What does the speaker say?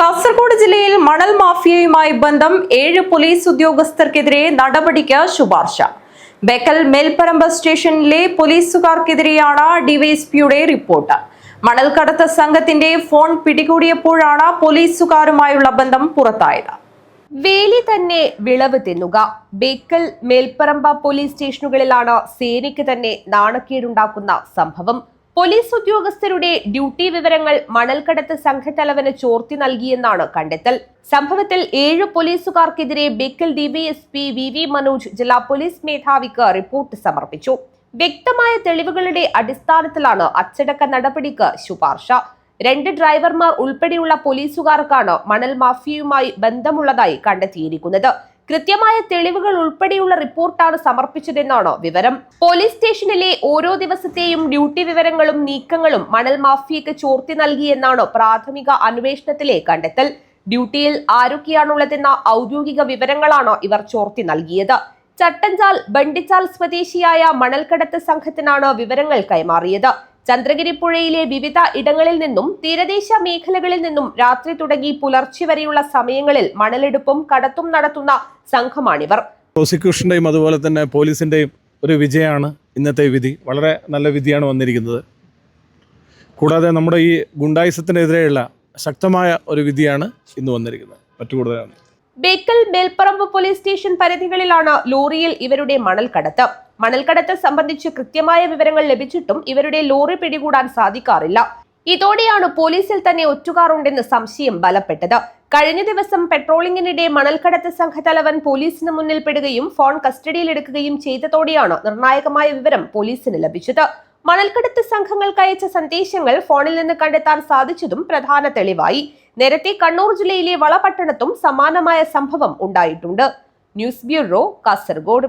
കാസർഗോഡ് ജില്ലയിൽ മണൽ മാഫിയയുമായി ബന്ധം ഏഴ് പോലീസ് ഉദ്യോഗസ്ഥർക്കെതിരെ നടപടിക്ക് ശുപാർശ. ബേക്കൽ മേൽപ്പറമ്പ് സ്റ്റേഷനിലെ പോലീസുകാർക്കെതിരെയാണ് ഡിവൈഎസ്പിയുടെ റിപ്പോർട്ട്. മണൽക്കടത്ത് സംഘത്തിന്റെ ഫോൺ പിടികൂടിയപ്പോഴാണ് പോലീസുകാരുമായുള്ള ബന്ധം പുറത്തായത്. വേലി തന്നെ വിളവ് തിന്നുക. ബേക്കൽ മേൽപ്പറമ്പ പോലീസ് സ്റ്റേഷനുകളിലാണ് സേനയ്ക്ക് തന്നെ നാണക്കേടുണ്ടാക്കുന്ന സംഭവം. പോലീസ് ഉദ്യോഗസ്ഥരുടെ ഡ്യൂട്ടി വിവരങ്ങൾ മണൽക്കടത്ത് സംഘത്തലവന് ചോർത്തി നൽകിയെന്നാണ് കണ്ടെത്തൽ. സംഭവത്തിൽ ഏഴ് പോലീസുകാർക്കെതിരെ Bekal DYSP V V Manoj ജില്ലാ പോലീസ് മേധാവിക്ക് റിപ്പോർട്ട് സമർപ്പിച്ചു. വ്യക്തമായ തെളിവുകളുടെ അടിസ്ഥാനത്തിലാണ് അച്ചടക്ക നടപടിക്ക് ശുപാർശ. രണ്ട് ഡ്രൈവർമാർ ഉൾപ്പെടെയുള്ള പോലീസുകാർക്കാണ് മണൽ മാഫിയയുമായി ബന്ധമുള്ളതായി കണ്ടെത്തിയിരിക്കുന്നത്. കൃത്യമായ തെളിവുകൾ ഉൾപ്പെടെയുള്ള റിപ്പോർട്ടാണ് സമർപ്പിച്ചതെന്നാണ് വിവരം? പോലീസ് സ്റ്റേഷനിലെ ഓരോ ദിവസത്തെയും ഡ്യൂട്ടി വിവരങ്ങളും നീക്കങ്ങളും മണൽ മാഫിയയ്ക്ക് ചോർത്തി നൽകിയെന്നാണ് പ്രാഥമിക അന്വേഷണത്തിലെ കണ്ടെത്തൽ? ഡ്യൂട്ടിയിൽ ആരൊക്കെയാണുള്ളതെന്ന ഔദ്യോഗിക വിവരങ്ങളാണ് ഇവർ ചോർത്തി നൽകിയത്? ചട്ടഞ്ചാൽ ബണ്ടിച്ചാൽ സ്വദേശിയായ മണൽക്കടത്ത് സംഘത്തിനാണ് വിവരങ്ങൾ കൈമാറിയത്? ചന്ദ്രഗിരി പുഴയിലെ വിവിധ ഇടങ്ങളിൽ നിന്നും തീരദേശ മേഖലകളിൽ നിന്നും രാത്രി തുടങ്ങി പുലർച്ചെ വരെയുള്ള സമയങ്ങളിൽ മണലെടുപ്പും കടത്തും നടത്തുന്ന സംഘമാണിവർ. പ്രോസിക്യൂഷന്റെയും അതുപോലെ തന്നെ പോലീസിന്റെയും ഒരു വിജയമാണ് ഇന്നത്തെ വിധി. വളരെ നല്ല വിധിയാണ് വന്നിരിക്കുന്നത്. കൂടാതെ നമ്മുടെ ഈ ഗുണ്ടായുസത്തിനെതിരെയുള്ള ശക്തമായ ഒരു വിധിയാണ് ഇന്ന് വന്നിരിക്കുന്നത്. മറ്റു കൂടുതലാണ്. ബേക്കൽ മേൽപ്പറമ്പ് പോലീസ് സ്റ്റേഷൻ പരിധികളിലാണ് ലോറിയിൽ ഇവരുടെ മണൽ കടത്ത് മണൽ കടത്ത് സംബന്ധിച്ച് കൃത്യമായ വിവരങ്ങൾ ലഭിച്ചിട്ടും ഇവരുടെ ലോറി പിടികൂടാൻ സാധിക്കാറില്ല. ഇതോടെയാണ് പോലീസിൽ തന്നെ ഒറ്റുകാറുണ്ടെന്ന് സംശയം ബലപ്പെട്ടത്. കഴിഞ്ഞ ദിവസം പെട്രോളിംഗിനിടെ മണൽക്കടത്ത് സംഘത്തലവൻ പോലീസിന് മുന്നിൽ പെടുകയും ഫോൺ കസ്റ്റഡിയിലെടുക്കുകയും ചെയ്തതോടെയാണ് നിർണായകമായ വിവരം പോലീസിന് ലഭിച്ചത്. മണൽക്കടത്ത് സംഘങ്ങൾക്ക് അയച്ച സന്ദേശങ്ങൾ ഫോണിൽ നിന്ന് കണ്ടെത്താൻ സാധിച്ചതും പ്രധാന തെളിവായി. നേരത്തെ കണ്ണൂർ ജില്ലയിലെ വളപട്ടണത്തും സമാനമായ സംഭവം ഉണ്ടായിട്ടുണ്ട്. News bureau Kasaragod.